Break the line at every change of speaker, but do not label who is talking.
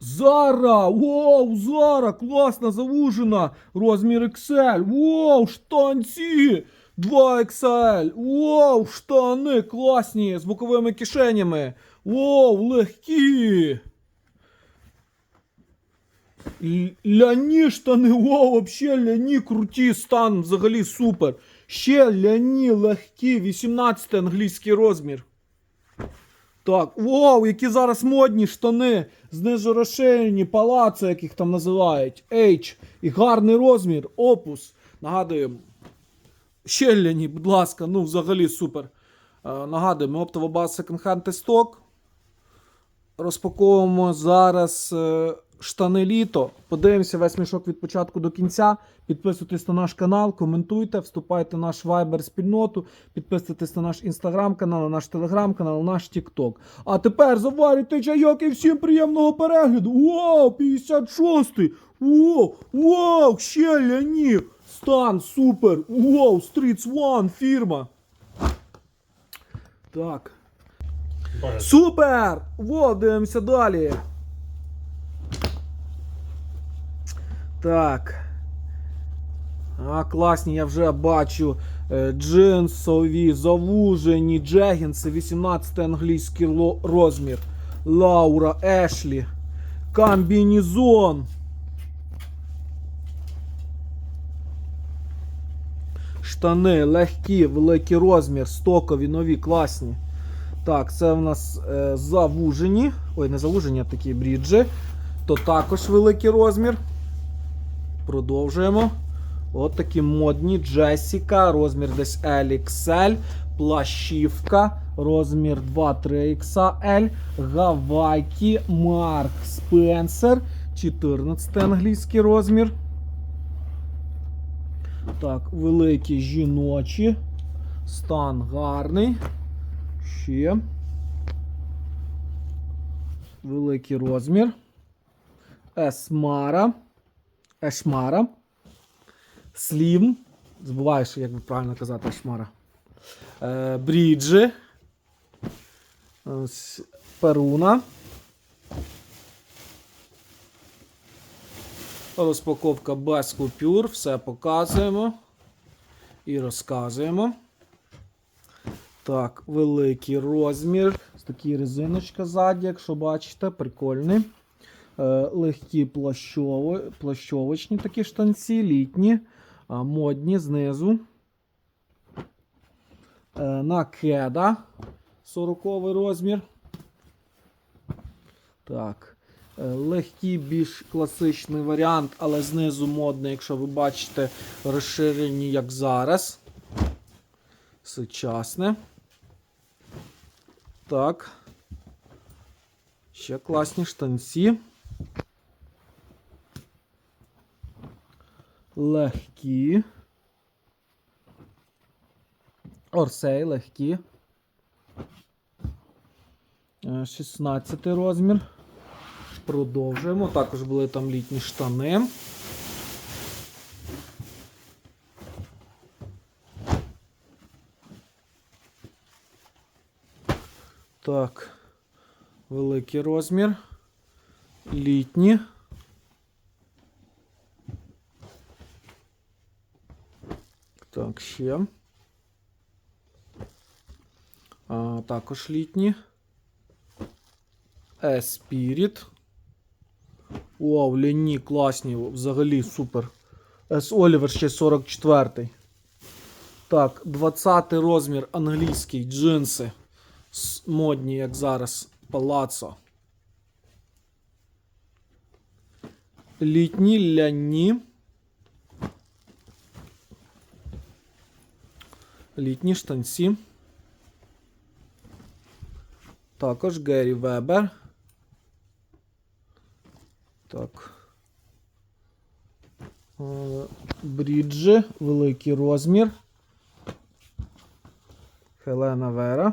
Зара! Воу, Зара! Класна завужена! Розмір XL! Воу, штанці! 2 XL! Воу, штани класні! З боковими кишенями! Воу, легкі! Ляні штани, воу, вообще ляні круті, стан взагалі супер. Ще ляні легкі, 18 англійський розмір. Так, вау, які зараз модні штани, знизу розширені, палаци, як їх там називають. H. І гарний розмір, опус. Нагадуємо. щеляні, будь ласка, ну взагалі супер. Е, нагадуємо, оптова база секонд-хенд тесток. Розпаковуємо зараз е, штани літо. Подивимося весь мішок від початку до кінця. Підписуйтесь на наш канал, коментуйте, вступайте в наш Viber спільноту, підписуйтесь на наш інстаграм канал, на наш телеграм канал, на наш Тікток. А тепер заварюйте чайок і всім приємного перегляду. Вау, 56-й! Вау, вау, ще ляні! Стан, супер! Вау, Streets One, фірма. Так. Супер! Во, дивимося далі. Так. А, класні, я вже бачу. Е, Джинсові, завужені, джегінси, 18 англійський розмір. Лаура, Ешлі. Комбінізон. Штани легкі, великий розмір, стокові, нові, класні. Так, це в нас е, завужені. Ой, не завужені, а такі бріджі. То також великий розмір. Продовжуємо. От такі модні Джесіка, розмір десь LXL, плащівка, розмір 2-3XL, Гавайки, Марк Спенсер, 14 англійський розмір. Так, великі жіночі. Стан гарний. Ще. Великий розмір. Есмара. Ешмара. Слім. Забуваєш, як би правильно казати Ешмара. Е, бріджі. Ось, Перуна. Розпаковка без купюр. Все показуємо. І розказуємо. Так, великий розмір. Ось такий резиночка ззаді, якщо бачите, прикольний. Е, легкі плащово, плащовочні такі штанці, літні, модні знизу. Е, накеда 40 розмір. Так. Е, Легкий, більш класичний варіант, але знизу модний, якщо ви бачите, розширені, як зараз. Сучасне. Так. Ще класні штанці. Легкі. Орсей легкі. Е, 16 розмір. Продовжуємо. Також були там літні штани. Так. Великий розмір. Літні. Так, ще. А, також літні. Еспіріт. Вау, ляні класні, взагалі супер. С Олівер ще 44. Так, 20 розмір англійський джинси. Модні, як зараз, палацо. Літні ляні. Літні штанці. Також Геррі Вебер. Так. Е, Бріджі, великий розмір. Хелена Вера.